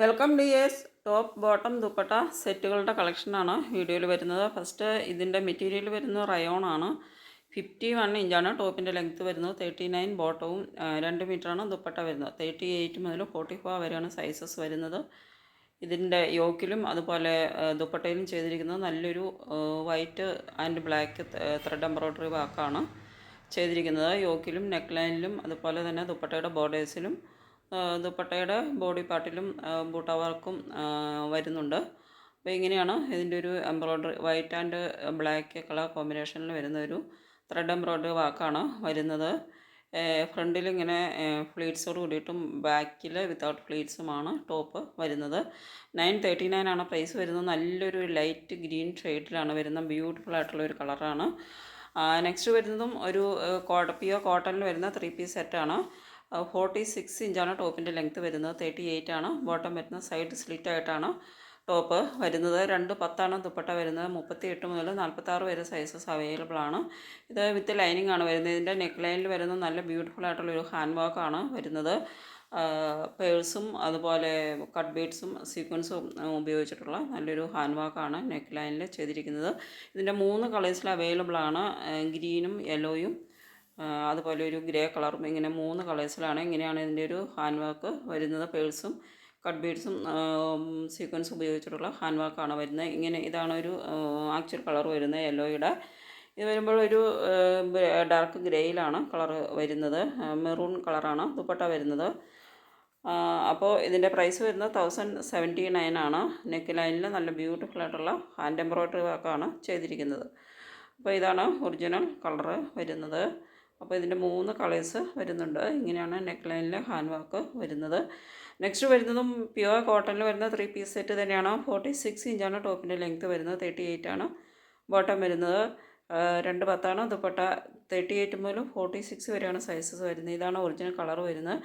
Welcome to years top bottom dupatta സെറ്റുകളുടെ കളക്ഷനാണ് വീഡിയോയിൽ വരുന്നത്. ഫസ്റ്റ് ഇതിന്റെ മെറ്റീരിയൽ വരുന്നത് റയോൺ ആണ്. ഫിഫ്റ്റി വൺ ഇഞ്ചാണ് ടോപ്പിന്റെ ലെങ്ത്ത് വരുന്നത്. തേർട്ടി നയൻ ബോട്ടവും രണ്ട് മീറ്ററാണ് ദുപ്പട്ട വരുന്നത്. തേർട്ടി എയ്റ്റ് മുതൽ ഫോർട്ടി ഫോർ വരെയാണ് സൈസസ് വരുന്നത്. ഇതിന്റെ യോക്കിലും അതുപോലെ ദുപ്പട്ടയിലും ചെയ്തിരിക്കുന്നത് നല്ലൊരു white and black thread embroidery വർക്കാണ് ചെയ്തിരിക്കുന്നത്. യോക്കിലും നെക്ക് ലൈനിലും അതുപോലെ തന്നെ ദുപ്പട്ടയുടെ ബോർഡേഴ്സിലും ദുപ്പട്ടയുടെ ബോഡി പാർട്ടിലും ബൂട്ട വർക്കും വരുന്നുണ്ട്. അപ്പോൾ ഇങ്ങനെയാണ് ഇതിന്റെ ഒരു embroidery white and black colour കോമ്പിനേഷനിൽ വരുന്ന ഒരു ത്രെഡ് എംബ്രോയ്ഡറി വർക്കാണ് വരുന്നത്. ഫ്രണ്ടിൽ ഇങ്ങനെ ഫ്ലീറ്റ്സോട് കൂടിയിട്ടും ബാക്കിൽ വിത്തൗട്ട് ഫ്ലീറ്റ്സുമാണ് ടോപ്പ് വരുന്നത്. നയൻ തേർട്ടി നയൻ ആണ് പ്രൈസ് വരുന്നത്. നല്ലൊരു ലൈറ്റ് ഗ്രീൻ ഷെയ്ഡിലാണ് വരുന്നത്. ബ്യൂട്ടിഫുൾ ആയിട്ടുള്ള ഒരു കളറാണ് നെക്സ്റ്റ് വരുന്നതും ഒരു കോട്ട പിയോ കോട്ടണിൽ വരുന്ന ത്രീ പീസ് സെറ്റാണ് ഫോർട്ടി സിക്സ് ഇഞ്ചാണ് ടോപ്പിന്റെ ലെങ്ത്ത് വരുന്നത്. തേർട്ടി എയ്റ്റ് ആണ്. ബോട്ടം വരുന്നത്. സൈഡ് സ്ലിറ്റ് ആയിട്ടാണ് ടോപ്പ് വരുന്നത്. രണ്ട് പത്താണ് ദുപ്പട്ട വരുന്നത്. മുപ്പത്തി എട്ട് മുതൽ നാൽപ്പത്താറ് വരെ സൈസസ് അവൈലബിൾ ആണ്. ഇത് വിത്ത് ലൈനിങ് ആണ് വരുന്നത്. ഇതിന്റെ നെക്ക് ലൈനിൽ വരുന്ന നല്ല ബ്യൂട്ടിഫുൾ ആയിട്ടുള്ള ഒരു ഹാൻഡ് ആണ് വരുന്നത്. പേഴ്സും അതുപോലെ കട്ട് ബീഡ്സും സീക്വൻസും ഉപയോഗിച്ചിട്ടുള്ള നല്ലൊരു ഹാൻഡ് വർക്കാണ് നെക്ക് ലൈനിൽ ചെയ്തിരിക്കുന്നത്. ഇതിന്റെ മൂന്ന് കളേഴ്സിൽ അവൈലബിൾ ആണ്. ഗ്രീനും യെല്ലോയും അതുപോലെ ഒരു ഗ്രേ കളറും ഇങ്ങനെ മൂന്ന് കളേഴ്സിലാണ് ഇങ്ങനെയാണ് ഇതിന്റെ ഒരു ഹാൻഡ് വർക്ക് വരുന്നത്. പേഴ്സും കട്ട് ബീഡ്സും സീക്വൻസ് ഉപയോഗിച്ചിട്ടുള്ള ഹാൻഡ് വർക്കാണ് വരുന്നത്. ഇങ്ങനെ ഇതാണ് ഒരു ആക്ച്വൽ കളർ വരുന്നത് യെല്ലോയുടെ. ഇത് വരുമ്പോൾ ഒരു ഡാർക്ക് ഗ്രേയിലാണ് കളർ വരുന്നത്. മെറൂൺ കളറാണ് ദുപ്പട്ട വരുന്നത്. അപ്പോൾ ഇതിന്റെ പ്രൈസ് വരുന്നത് തൗസൻഡ് സെവന്റി നയൻ ആണ്. നെക്ക് ലൈനിൽ നല്ല ബ്യൂട്ടിഫുൾ ആയിട്ടുള്ള ഹാൻഡ് എംബ്രോയ്ഡറി വർക്കാണ് ചെയ്തിരിക്കുന്നത്. അപ്പോൾ ഇതാണ് ഒറിജിനൽ കളറ് വരുന്നത്. അപ്പോൾ ഇതിന്റെ മൂന്ന് കളേഴ്സ് വരുന്നുണ്ട്. ഇങ്ങനെയാണ് നെക്ക് ലൈനിൽ ഹാൻഡ് വർക്ക് വരുന്നത്. നെക്സ്റ്റ് വരുന്നതും പ്യുവർ കോട്ടണിൽ വരുന്ന ത്രീ പീസ് സെറ്റ് തന്നെയാണ്. ഫോർട്ടി സിക്സ് ഇഞ്ചാണ് ടോപ്പിന്റെ ലെങ്ത്ത് വരുന്നത്. തേർട്ടി എയ്റ്റ് ആണ് ബോട്ടം വരുന്നത്. രണ്ട് പത്താണ് ദുപ്പട്ട. തേർട്ടി എയ്റ്റ് മുതൽ ഫോർട്ടി സിക്സ് വരെയാണ് സൈസസ് വരുന്നത്. ഇതാണ് ഒറിജിനൽ കളർ വരുന്നത്.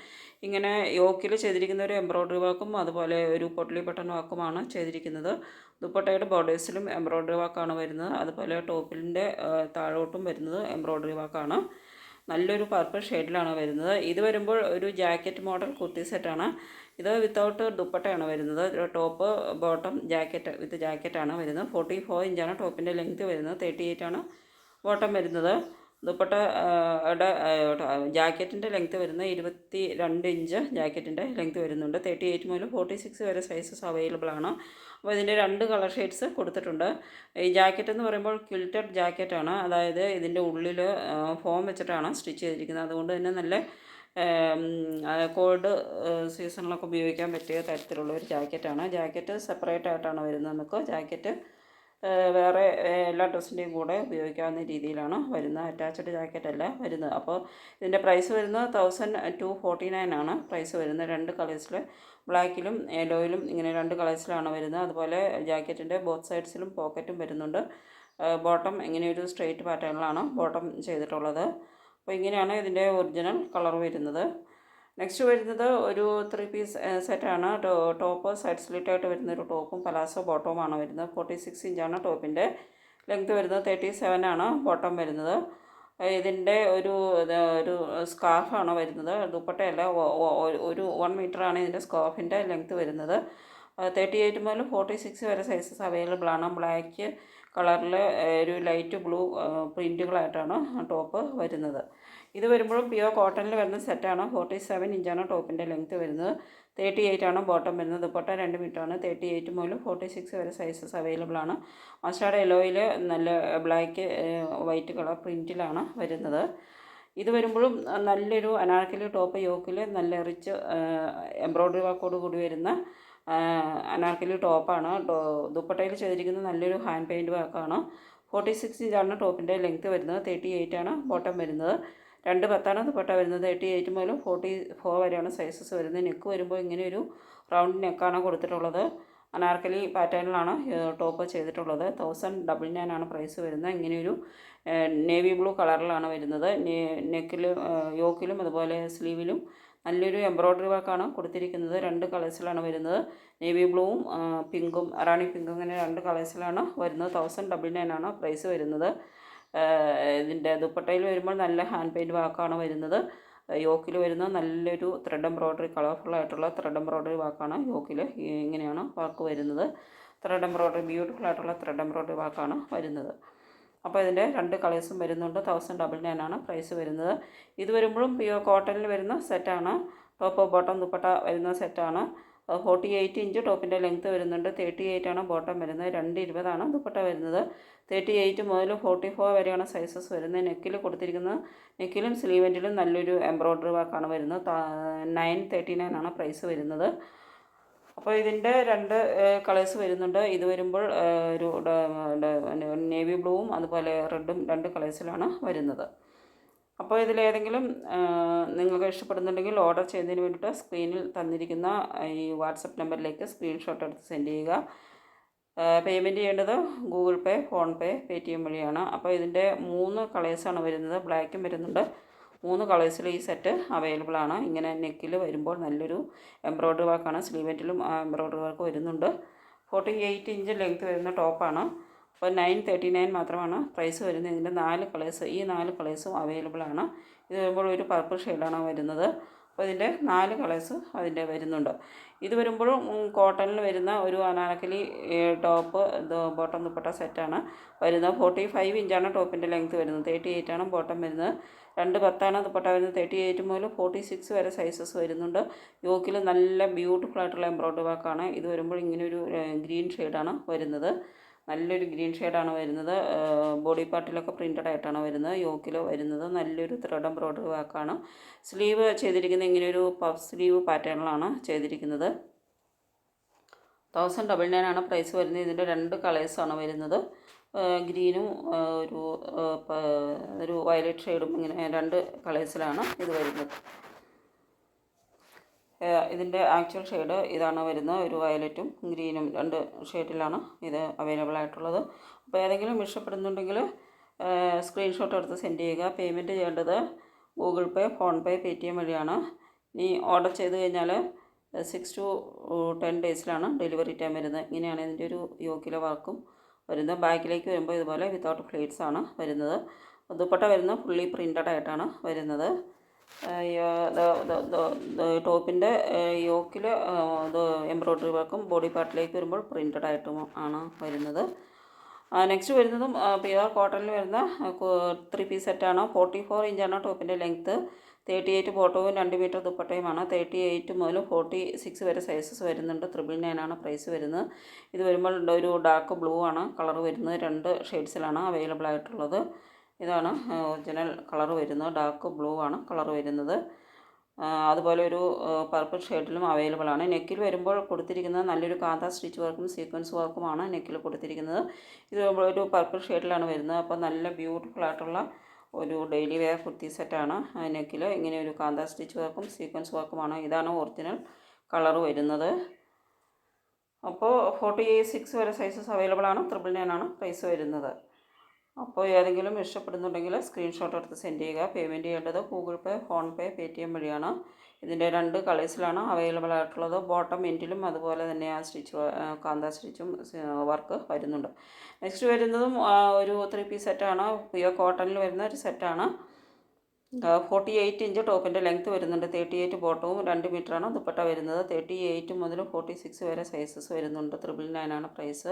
ഇങ്ങനെ യോക്കിൽ ചെയ്തിരിക്കുന്ന ഒരു എംബ്രോയ്ഡറി വർക്കും അതുപോലെ ഒരു പൊട്ടലി ബട്ടൺ വർക്കുമാണ് ചെയ്തിരിക്കുന്നത്. ദുപ്പട്ടയുടെ ബോർഡേഴ്സിലും എംബ്രോയ്ഡറി വർക്കാണ് വരുന്നത്. അതുപോലെ ടോപ്പിന്റെ താഴോട്ടും വരുന്നത് എംബ്രോയ്ഡറി വർക്കാണ് നല്ലൊരു പർപ്പിൾ ഷെയ്ഡിലാണ് വരുന്നത്. ഇത് വരുമ്പോൾ ഒരു ജാക്കറ്റ് മോഡൽ കുർത്തി സെറ്റാണ് ഇത് വിത്തൗട്ട് ദുപ്പട്ടയാണ് വരുന്നത്. ടോപ്പ് ബോട്ടം ജാക്കറ്റ് വിത്ത് ജാക്കറ്റാണ് വരുന്നത്. ഫോർട്ടി ഫോർ ഇഞ്ചാണ് ടോപ്പിന്റെ ലെങ്ത് വരുന്നത്. തേർട്ടി എയ്റ്റ് ആണ്. ബോട്ടം വരുന്നത്. ദുപ്പട്ട ജാക്കറ്റിന്റെ ലെങ്ത്ത് വരുന്നത് ഇരുപത്തി രണ്ട് ഇഞ്ച് ജാക്കറ്റിന്റെ ലെങ്ത്ത് വരുന്നുണ്ട്. തേർട്ടി എയ്റ്റ് മുതൽ ഫോർട്ടി സിക്സ് വരെ സൈസസ് അവൈലബിൾ ആണ്. അപ്പോൾ ഇതിന്റെ രണ്ട് കളർ ഷെയ്ഡ്സ് കൊടുത്തിട്ടുണ്ട്. ഈ ജാക്കറ്റ് എന്ന് പറയുമ്പോൾ ക്വിൽറ്റഡ് ജാക്കറ്റാണ് അതായത് ഇതിന്റെ ഉള്ളിൽ ഫോം വെച്ചിട്ടാണ് സ്റ്റിച്ച് ചെയ്തിരിക്കുന്നത്. അതുകൊണ്ട് തന്നെ നല്ല കോൾഡ് സീസണിലൊക്കെ ഉപയോഗിക്കാൻ പറ്റിയ തരത്തിലുള്ള ഒരു ജാക്കറ്റാണ് ജാക്കറ്റ് സെപ്പറേറ്റ് ആയിട്ടാണ് വരുന്നത് നമുക്ക്. ജാക്കറ്റ് വേറെ എല്ലാ ഡ്രസ്സിന്റെയും കൂടെ ഉപയോഗിക്കാവുന്ന രീതിയിലാണ് വരുന്നത് അറ്റാച്ച്ഡ് ജാക്കറ്റ് അല്ല വരുന്നത്. അപ്പോൾ ഇതിന്റെ പ്രൈസ് വരുന്നത് തൗസൻഡ് ടു ഫോർട്ടി നയൻ ആണ്. പ്രൈസ് വരുന്നത് രണ്ട് കളേഴ്സിൽ ബ്ലാക്കിലും യെല്ലോയിലും ഇങ്ങനെ രണ്ട് കളേഴ്സിലാണ് വരുന്നത്. അതുപോലെ ജാക്കറ്റിന്റെ ബോത്ത് സൈഡ്സിലും പോക്കറ്റും വരുന്നുണ്ട്. ബോട്ടം ഇങ്ങനെ ഒരു സ്ട്രെയിറ്റ് പാറ്റേണിലാണ് ബോട്ടം ചെയ്തിട്ടുള്ളത്. അപ്പോൾ ഇങ്ങനെയാണ് ഇതിന്റെ ഒറിജിനൽ കളർ വരുന്നത്. നെക്സ്റ്റ് വരുന്നത് ഒരു ത്രീ പീസ് സെറ്റാണ് ടോപ്പ് സൈഡ് സ്ലിറ്റ് ആയിട്ട് വരുന്ന ഒരു ടോപ്പും പലാസോ ബോട്ടവുമാണ് വരുന്നത്. ഫോർട്ടി സിക്സ് ഇഞ്ചാണ് ടോപ്പിന്റെ ലെങ്ത് വരുന്നത് തേർട്ടി സെവൻ ആണ് ബോട്ടം വരുന്നത്. ഇതിന്റെ ഒരു ഒരു സ്കാർഫാണ് വരുന്നത്. ദുപ്പട്ടയല്ല ഒരു വൺ മീറ്ററാണ് ഇതിന്റെ സ്കാർഫിന്റെ ലെങ്ത് വരുന്നത്. തേർട്ടി എയ്റ്റ് മുതൽ ഫോർട്ടി സിക്സ് വരെ സൈസസ് അവൈലബിൾ ആണ്. ബ്ലാക്ക് കളറിൽ ഒരു ലൈറ്റ് ബ്ലൂ പ്രിന്റുകളായിട്ടാണ് ടോപ്പ് വരുന്നത്. ഇത് വരുമ്പോഴും പ്യുവർ കോട്ടണിൽ വരുന്ന സെറ്റാണ് ഫോർട്ടി സെവൻ ഇഞ്ചാണ് ടോപ്പിന്റെ ലെങ്ത്ത് വരുന്നത്. തേർട്ടി എയ്റ്റ് ആണ് ബോട്ടം വരുന്നത്. ദുപ്പട്ട രണ്ട് മീറ്ററാണ് തേർട്ടി എയ്റ്റ് മുതൽ ഫോർട്ടി സിക്സ് വരെ സൈസസ് അവൈലബിൾ ആണ്. മസ്റ്റാർഡ് യെല്ലോയിൽ നല്ല ബ്ലാക്ക് വൈറ്റ് കളർ പ്രിന്റിലാണ് വരുന്നത്. ഇത് വരുമ്പോഴും നല്ലൊരു അനാർക്കലി ടോപ്പ് യോക്കിൽ നല്ല റിച്ച് എംബ്രോയ്ഡറി വർക്കോട് കൂടി വരുന്ന അനാർക്കലി ടോപ്പാണ്. ദുപ്പട്ടയിൽ ചെയ്തിരിക്കുന്ന നല്ലൊരു ഹാൻഡ് പെയിന്റ് വർക്കാണ്. ഫോർട്ടി സിക്സ് ഇഞ്ചാണ് ടോപ്പിന്റെ ലെങ്ത്ത് വരുന്നത്. തേർട്ടി എയ്റ്റ് ആണ് ബോട്ടം വരുന്നത്. രണ്ട് പത്താണ് ദുപ്പട്ട വരുന്നത്. തേർട്ടി എയ്റ്റ് മുതൽ ഫോർട്ടി ഫോർ വരെയാണ് സൈസസ് വരുന്നത്. നെക്ക് വരുമ്പോൾ ഇങ്ങനെ ഒരു റൗണ്ട് നെക്കാണ് കൊടുത്തിട്ടുള്ളത്. അനാർക്കലി പാറ്റേണിലാണ് ടോപ്പ് ചെയ്തിട്ടുള്ളത്. തൗസൻഡ് ഡബിൾ നയൻ ആണ് പ്രൈസ് വരുന്നത്. ഇങ്ങനെയൊരു നേവി ബ്ലൂ കളറിലാണ് വരുന്നത്. നെക്കിലും യോക്കിലും അതുപോലെ സ്ലീവിലും നല്ലൊരു എംബ്രോയ്ഡറി വർക്കാണ് കൊടുത്തിരിക്കുന്നത്. രണ്ട് കളേഴ്സിലാണ് വരുന്നത്. നേവി ബ്ലൂവും പിങ്കും റാണി പിങ്കും അങ്ങനെ രണ്ട് കളേഴ്സിലാണ് വരുന്നത്. തൗസൻഡ് ഡബിൾ നയൻ ആണ് പ്രൈസ് വരുന്നത്. ഇതിന്റെ ദുപ്പട്ടയിൽ വരുമ്പോൾ നല്ല ഹാൻഡ് പെയിന്റ് വർക്കാണ് വരുന്നത്. യോക്കിൽ വരുന്ന നല്ലൊരു ത്രെഡ് എംബ്രോയ്ഡറി കളർഫുൾ ആയിട്ടുള്ള ത്രെഡ് എംബ്രോയ്ഡറി വർക്കാണ് യോക്കിൽ ഇങ്ങനെയാണ് വർക്ക് വരുന്നത്. ത്രെഡ് എംബ്രോയ്ഡറി ബ്യൂട്ടിഫുൾ ആയിട്ടുള്ള ത്രെഡ് എംബ്രോയ്ഡറി വർക്കാണ് വരുന്നത്. അപ്പോൾ ഇതിന്റെ രണ്ട് കളേഴ്സും വരുന്നുണ്ട്. തൗസൻഡ് ഡബിൾ നയൻ ആണ് പ്രൈസ് വരുന്നത്. ഇത് വരുമ്പോഴും പ്യുവർ കോട്ടണിൽ വരുന്ന സെറ്റാണ് ടോപ്പ് ബോട്ടം ദുപ്പട്ട വരുന്ന സെറ്റാണ് ഫോർട്ടി എയ്റ്റ് ഇഞ്ച് ടോപ്പിന്റെ ലെങ്ത്ത് വരുന്നുണ്ട്. തേർട്ടി എയ്റ്റ് ആണ് ബോട്ടം വരുന്നത്. രണ്ട് ഇരുപതാണ് ദുപ്പട്ട വരുന്നത്. തേർട്ടി എയ്റ്റ് മുതൽ ഫോർട്ടി ഫോർ വരെയാണ് സൈസസ് വരുന്നത്. നെക്കിൽ കൊടുത്തിരിക്കുന്നത് നെക്കിലും സ്ലീവെന്റിലും നല്ലൊരു എംബ്രോയ്ഡറി വർക്കാണ് വരുന്നത്. നയൻ തേർട്ടി നയൻ ആണ് പ്രൈസ് വരുന്നത്. അപ്പോൾ ഇതിന്റെ രണ്ട് കളേഴ്സ് വരുന്നുണ്ട്. ഇത് വരുമ്പോൾ ഒരു നേവി ബ്ലൂവും അതുപോലെ റെഡും രണ്ട് കളേഴ്സിലാണ് വരുന്നത്. അപ്പോൾ ഇതിലേതെങ്കിലും നിങ്ങൾക്ക് ഇഷ്ടപ്പെടുന്നുണ്ടെങ്കിൽ ഓർഡർ ചെയ്യുന്നതിന് വേണ്ടിയിട്ട് സ്ക്രീനിൽ തന്നിരിക്കുന്ന ഈ വാട്സപ്പ് നമ്പറിലേക്ക് സ്ക്രീൻഷോട്ട് എടുത്ത് സെൻഡ് ചെയ്യുക. പേയ്മെന്റ് ചെയ്യേണ്ടത് Google Pay PhonePe pay T M വഴിയാണ്. അപ്പോൾ ഇതിന്റെ മൂന്ന് കളേഴ്സാണ് വരുന്നത്. ബ്ലാക്കും വരുന്നുണ്ട്. മൂന്ന് കളേഴ്സിൽ ഈ സെറ്റ് അവൈലബിൾ ആണ്. ഇങ്ങനെ നെക്കിൽ വരുമ്പോൾ നല്ലൊരു എംബ്രോയ്ഡറി വർക്കാണ് സ്ലീവെറ്റിലും എംബ്രോയ്ഡറി വർക്ക് വരുന്നുണ്ട്. ഫോർട്ടി എയ്റ്റ് ഇഞ്ച് ലെങ്ത് വരുന്ന ടോപ്പാണ് അപ്പോൾ നയൻ തേർട്ടി നയൻ മാത്രമാണ് പ്രൈസ് വരുന്നത്. ഇതിന്റെ നാല് കളേഴ്സ് ഈ നാല് കളേഴ്സും അവൈലബിൾ ആണ്. ഇത് വരുമ്പോൾ ഒരു പർപ്പിൾ ഷെയ്ഡാണ് വരുന്നത്. അപ്പോൾ ഇതിന്റെ നാല് കളേഴ്സ് അതിന്റെ വരുന്നുണ്ട്. ഇത് വരുമ്പോഴും കോട്ടണിൽ വരുന്ന ഒരു അനാനക്കലി ടോപ്പ് ബോട്ടം ദുപ്പട്ട സെറ്റാണ് വരുന്നത്. ഫോർട്ടി ഫൈവ് ഇഞ്ചാണ് ടോപ്പിന്റെ ലെങ്ത് വരുന്നത്. തേർട്ടി എയ്റ്റ് ആണ് ബോട്ടം വരുന്നത്. രണ്ട് പത്താണ് ദുപ്പട്ട വരുന്നത്. തേർട്ടി എയ്റ്റ് മുതൽ ഫോർട്ടി സിക്സ് വരെ സൈസസ് വരുന്നുണ്ട്. യോക്കിൽ നല്ല ബ്യൂട്ടിഫുൾ ആയിട്ടുള്ള എംബ്രോയ്ഡറി വർക്കാണ്. ഇത് വരുമ്പോൾ ഇങ്ങനെ ഒരു ഗ്രീൻ ഷെയ്ഡാണ് വരുന്നത്. നല്ലൊരു ഗ്രീൻ ഷെയ്ഡാണ് വരുന്നത്. ബോഡി പാർട്ടിലൊക്കെ പ്രിന്റഡ് ആയിട്ടാണ് വരുന്നത്. യോക്കിലോ വരുന്നത്. നല്ലൊരു ത്രെഡ് എംബ്രോയ്ഡറി വർക്കാണ്. സ്ലീവ് ചെയ്തിരിക്കുന്നത് ഇങ്ങനെ ഒരു പഫ് സ്ലീവ് പാറ്റേണിലാണ് ചെയ്തിരിക്കുന്നത്. തൗസൻഡ് ഡബിൾ നയൻ ആണ് പ്രൈസ് വരുന്നത്. ഇതിന്റെ രണ്ട് കളേഴ്സാണ് വരുന്നത്. ഗ്രീനും ഒരു ഒരു വയലറ്റ് ഷെയ്ഡും ഇങ്ങനെ രണ്ട് കളേഴ്സിലാണ് ഇത് വരുന്നത്. ഇതിന്റെ ആക്ച്വൽ ഷെയ്ഡ് ഇതാണ് വരുന്നത്. ഒരു വയലറ്റും ഗ്രീനും രണ്ട് ഷെയ്ഡിലാണ് ഇത് അവൈലബിൾ ആയിട്ടുള്ളത്. അപ്പോൾ ഏതെങ്കിലും ഇഷ്ടപ്പെടുന്നുണ്ടെങ്കിൽ സ്ക്രീൻഷോട്ട് എടുത്ത് സെൻഡ് ചെയ്യുക. പേയ്മെന്റ് ചെയ്യേണ്ടത് Google Pay PhonePe T M വഴിയാണ്. ഇനി ഓർഡർ ചെയ്ത് കഴിഞ്ഞാൽ സിക്സ് ടു ടെൻ ഡേയ്സിലാണ് ഡെലിവറി ടൈം വരുന്നത്. ഇങ്ങനെയാണ് ഇതിന്റെ ഒരു യോക്കിലെ വർക്കും വരുന്നത്. ബാക്കിലേക്ക് വരുമ്പോൾ ഇതുപോലെ വിത്തൗട്ട് ഫ്ലേറ്റ്സ് ആണ് വരുന്നത്. ദുപ്പട്ട വരുന്നത് ഫുള്ളി പ്രിന്റഡ് ആയിട്ടാണ് വരുന്നത്. ടോപ്പിന്റെ യോക്കിൽ ഇത് എംബ്രോയ്ഡറി വർക്കും ബോഡി പാർട്ടിലേക്ക് വരുമ്പോൾ പ്രിന്റഡ് ആയിട്ടും ആണ് വരുന്നത്. നെക്സ്റ്റ് വരുന്നതും പ്യുവർ കോട്ടണിൽ വരുന്ന ത്രീ പീസ് സെറ്റാണ് ഫോർട്ടി ഫോർ ഇഞ്ചാണ് ടോപ്പിന്റെ ലെങ്ത്ത്. തേർട്ടി എയ്റ്റ് ബോട്ടവും രണ്ട് മീറ്റർ ദുപ്പട്ടയുമാണ് തേർട്ടി എയ്റ്റ് മുതൽ ഫോർട്ടി സിക്സ് വരെ സൈസസ് വരുന്നുണ്ട്. ത്രിബിൾ നയൻ ആണ് പ്രൈസ് വരുന്നത്. ഇത് വരുമ്പോൾ ഒരു ഡാർക്ക് ബ്ലൂ ആണ് കളർ വരുന്നത്. രണ്ട് ഷെയ്ഡ്സിലാണ് അവൈലബിൾ ആയിട്ടുള്ളത്. ഇതാണ് ഒറിജിനൽ കളർ വരുന്നത്. ഡാർക്ക് ബ്ലൂ ആണ് കളർ വരുന്നത്. അതുപോലെ ഒരു പർപ്പിൾ ഷെയ്ഡിലും അവൈലബിൾ ആണ്. നെക്കിൽ വരുമ്പോൾ കൊടുത്തിരിക്കുന്നത് നല്ലൊരു കാന്ത സ്റ്റിച്ച് വർക്കും സീക്വൻസ് വർക്കുമാണ് നെക്കിൽ കൊടുത്തിരിക്കുന്നത്. ഇത് ഒരു പർപ്പിൾ ഷെയ്ഡിലാണ് വരുന്നത്. അപ്പോൾ നല്ല ബ്യൂട്ടിഫുൾ ആയിട്ടുള്ള ഒരു ഡെയിലി വെയർ കുർത്തി സെറ്റാണ് നെക്കിൽ ഇങ്ങനെ ഒരു കാന്ത സ്റ്റിച്ച് വർക്കും സീക്വൻസ് വർക്കുമാണ് ഇതാണ് ഒറിജിനൽ കളർ വരുന്നത്. അപ്പോൾ ഫോർട്ടി സിക്സ് വരെ സൈസസ് അവൈലബിൾ ആണ്. ത്രിബിൾ നയൻ ആണ് പ്രൈസ് വരുന്നത്. അപ്പോൾ ഏതെങ്കിലും ഇഷ്ടപ്പെടുന്നുണ്ടെങ്കിൽ സ്ക്രീൻഷോട്ട് എടുത്ത് സെൻഡ് ചെയ്യുക. പേയ്മെന്റ് ചെയ്യേണ്ടത് Google Pay PhonePe T M വഴിയാണ്. ഇതിന്റെ രണ്ട് കളേഴ്സിലാണ് അവൈലബിൾ ആയിട്ടുള്ളത്. ബോട്ടം എൻഡിലും അതുപോലെ തന്നെ ആ സ്റ്റിച്ച് കാന്ത സ്റ്റിച്ചും വർക്ക് വരുന്നുണ്ട്. നെക്സ്റ്റ് വരുന്നതും ഒരു ത്രീ പീസ് സെറ്റാണ് പ്യുവർ കോട്ടണിൽ വരുന്ന ഒരു സെറ്റാണ് ഫോർട്ടി എയ്റ്റ് ഇഞ്ച് ടോപ്പിന്റെ ലെങ്ത്ത് വരുന്നുണ്ട്. തേർട്ടി എയ്റ്റ് ബോട്ടവും രണ്ട് മീറ്ററാണ് ദുപ്പട്ട വരുന്നത്. തേർട്ടി എയ്റ്റ് മുതൽ ഫോർട്ടി സിക്സ് വരെ സൈസസ് വരുന്നുണ്ട്. ത്രിബിൾ നയനാണ് പ്രൈസ്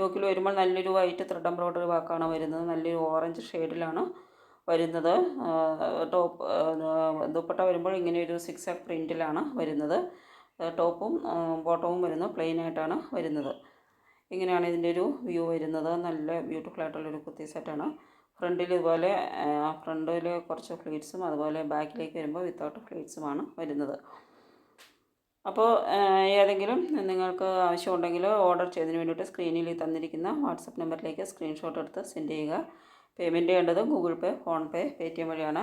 യോക്കിൽ വരുമ്പോൾ നല്ലൊരു വൈറ്റ് ത്രെഡ് എംബ്രോയ്ഡറി വർക്കാണ് വരുന്നത്. നല്ലൊരു ഓറഞ്ച് ഷെയ്ഡിലാണ് വരുന്നത്. ടോപ്പ് ദുപ്പട്ട വരുമ്പോൾ ഇങ്ങനെ ഒരു സിക്സ് ആക്ക് പ്രിന്റിലാണ് വരുന്നത്. ടോപ്പും ബോട്ടവും വരുന്നത് പ്ലെയിൻ ആയിട്ടാണ് വരുന്നത്. ഇങ്ങനെയാണ് ഇതിന്റെ ഒരു വ്യൂ വരുന്നത്. നല്ല ബ്യൂട്ടിഫുൾ ആയിട്ടുള്ളൊരു കുത്തി സെറ്റാണ് ഫ്രണ്ടിൽ ഇതുപോലെ ഫ്രണ്ടിൽ കുറച്ച് ഫ്ലീറ്റ്സും അതുപോലെ ബാക്കിലേക്ക് വരുമ്പോൾ വിത്തൗട്ട് ഫ്ലീറ്റ്സുമാണ് വരുന്നത്. അപ്പോൾ ഏതെങ്കിലും നിങ്ങൾക്ക് ആവശ്യമുണ്ടെങ്കിൽ ഓർഡർ ചെയ്തതിന് വേണ്ടിയിട്ട് സ്ക്രീനിൽ തന്നിരിക്കുന്ന വാട്സപ്പ് നമ്പറിലേക്ക് സ്ക്രീൻഷോട്ട് എടുത്ത് സെൻഡ് ചെയ്യുക. പേയ്മെന്റ് ചെയ്യേണ്ടത് Google Pay PhonePe T M വഴിയാണ്.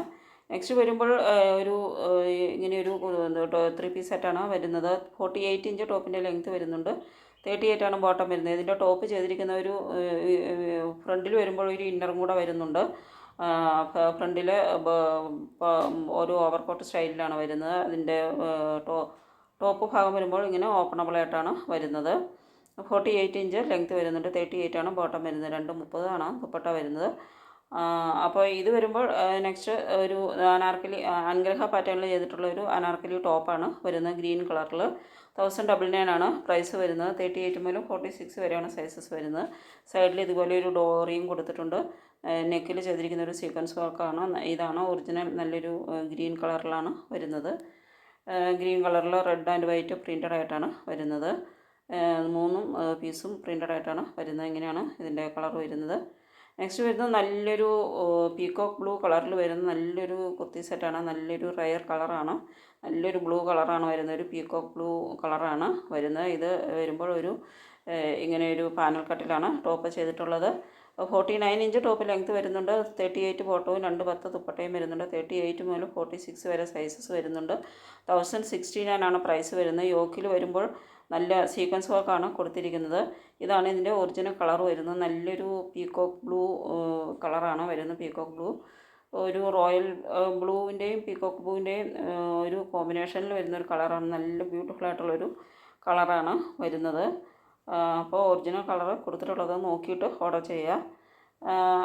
നെക്സ്റ്റ് വരുമ്പോൾ ഒരു ഇങ്ങനെയൊരു ത്രീ പീസ് സെറ്റാണ് വരുന്നത്. ഫോർട്ടി എയ്റ്റ് ഇഞ്ച് ടോപ്പിന്റെ ലെങ്ത്ത് വരുന്നുണ്ട്. തേർട്ടി എയ്റ്റ് ആണ് ബോട്ടം വരുന്നത്. ഇതിന്റെ ടോപ്പ് ചെയ്തിരിക്കുന്ന ഒരു ഫ്രണ്ടിൽ വരുമ്പോൾ ഒരു ഇന്നറും കൂടെ വരുന്നുണ്ട്. ഫ്രണ്ടിൽ ഒരു ഓവർ കോട്ട് സ്റ്റൈലിലാണ് വരുന്നത്. അതിന്റെ ടോ ടോപ്പ് ഭാഗം വരുമ്പോൾ ഇങ്ങനെ ഓപ്പണബിൾ ആയിട്ടാണ് വരുന്നത്. ഫോർട്ടി എയ്റ്റ് ഇഞ്ച് ലെങ്ത്ത് വരുന്നുണ്ട്. തേർട്ടി എയ്റ്റ് ആണ് ബോട്ടം വരുന്നത്. രണ്ട് മുപ്പതാണ് ദുപ്പട്ട വരുന്നത്. അപ്പോൾ ഇത് വരുമ്പോൾ നെക്സ്റ്റ് ഒരു അനാർക്കലി അനുഗ്രഹ പാറ്റേണിൽ ചെയ്തിട്ടുള്ള ഒരു അനാർക്കലി ടോപ്പാണ് വരുന്നത് ഗ്രീൻ കളറിൽ. തൗസൻഡ് ഡബിൾ നയൻ ആണ് പ്രൈസ് വരുന്നത്. തേർട്ടി എയ്റ്റ് മുതൽ ഫോർട്ടി സിക്സ് വരെയാണ് സൈസസ് വരുന്നത്. സൈഡിൽ ഇതുപോലെ ഒരു ഡോറിയും കൊടുത്തിട്ടുണ്ട്. നെക്കിൽ ചെയ്തിരിക്കുന്ന ഒരു സീക്വൻസ് വർക്കാണ് ഇതാണ് ഒറിജിനൽ നല്ലൊരു ഗ്രീൻ കളറിലാണ് വരുന്നത്. ഗ്രീൻ കളറിൽ റെഡ് ആൻഡ് വൈറ്റ് പ്രിന്റഡ് ആയിട്ടാണ് വരുന്നത്. മൂന്നും പീസും പ്രിന്റഡ് ആയിട്ടാണ് വരുന്നത്. ഇങ്ങനെയാണ് ഇതിന്റെ കളർ വരുന്നത്. നെക്സ്റ്റ് വരുന്നത് നല്ലൊരു പീക്കോക്ക് ബ്ലൂ കളറിൽ വരുന്ന നല്ലൊരു കുർത്തി സെറ്റാണ്. നല്ലൊരു റയർ കളറാണ്. നല്ലൊരു ബ്ലൂ കളറാണ് വരുന്നത്. ഒരു പീക്കോക്ക് ബ്ലൂ കളറാണ് വരുന്നത്. ഇത് വരുമ്പോൾ ഒരു ഇങ്ങനെ ഒരു പാനൽ കട്ടിലാണ് ടോപ്പ് ചെയ്തിട്ടുള്ളത്. Forty nine inch top length വരുന്നുണ്ട്. തേർട്ടി എയ്റ്റ് ബോട്ടവും രണ്ട് പത്ത് ദുപ്പട്ടയും വരുന്നുണ്ട്. തേർട്ടി എയ്റ്റ് മുതൽ ഫോർട്ടി സിക്സ് വരെ സൈസസ് വരുന്നുണ്ട്. തൗസൻഡ് സിക്സ്റ്റി നയൻ ആണ് പ്രൈസ് വരുന്നത്. യോക്കിൽ വരുമ്പോൾ നല്ല സീക്വൻസ് വർക്കാണ് കൊടുത്തിരിക്കുന്നത്. ഇതാണ് ഇതിന്റെ ഒറിജിനൽ കളർ വരുന്നത്. നല്ലൊരു പീക്കോക്ക് ബ്ലൂ കളറാണ് വരുന്നത് പീക്കോക്ക് ബ്ലൂ. ഒരു റോയൽ ബ്ലൂവിന്റെയും പീക്കോക്ക് ബ്ലൂവിന്റെയും ഒരു കോമ്പിനേഷനിൽ വരുന്ന ഒരു കളറാണ്. നല്ല ബ്യൂട്ടിഫുൾ ആയിട്ടുള്ളൊരു കളറാണ് വരുന്നത്. അപ്പോൾ ഒറിജിനൽ കളർ കൊടുത്തിട്ടുള്ളത് നോക്കിയിട്ട് ഓർഡർ ചെയ്യുക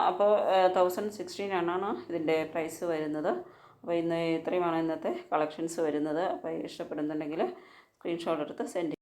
അപ്പോൾ തൗസൻഡ് സിക്സ്റ്റീൻ ആണ് ഇതിന്റെ പ്രൈസ് വരുന്നത്. അപ്പോൾ ഇന്ന് ഇത്രയുമാണ് ഇന്നത്തെ കളക്ഷൻസ് വരുന്നത്. അപ്പോൾ ഇഷ്ടപ്പെടുന്നുണ്ടെങ്കിൽ സ്ക്രീൻഷോട്ട് എടുത്ത് സെൻഡ്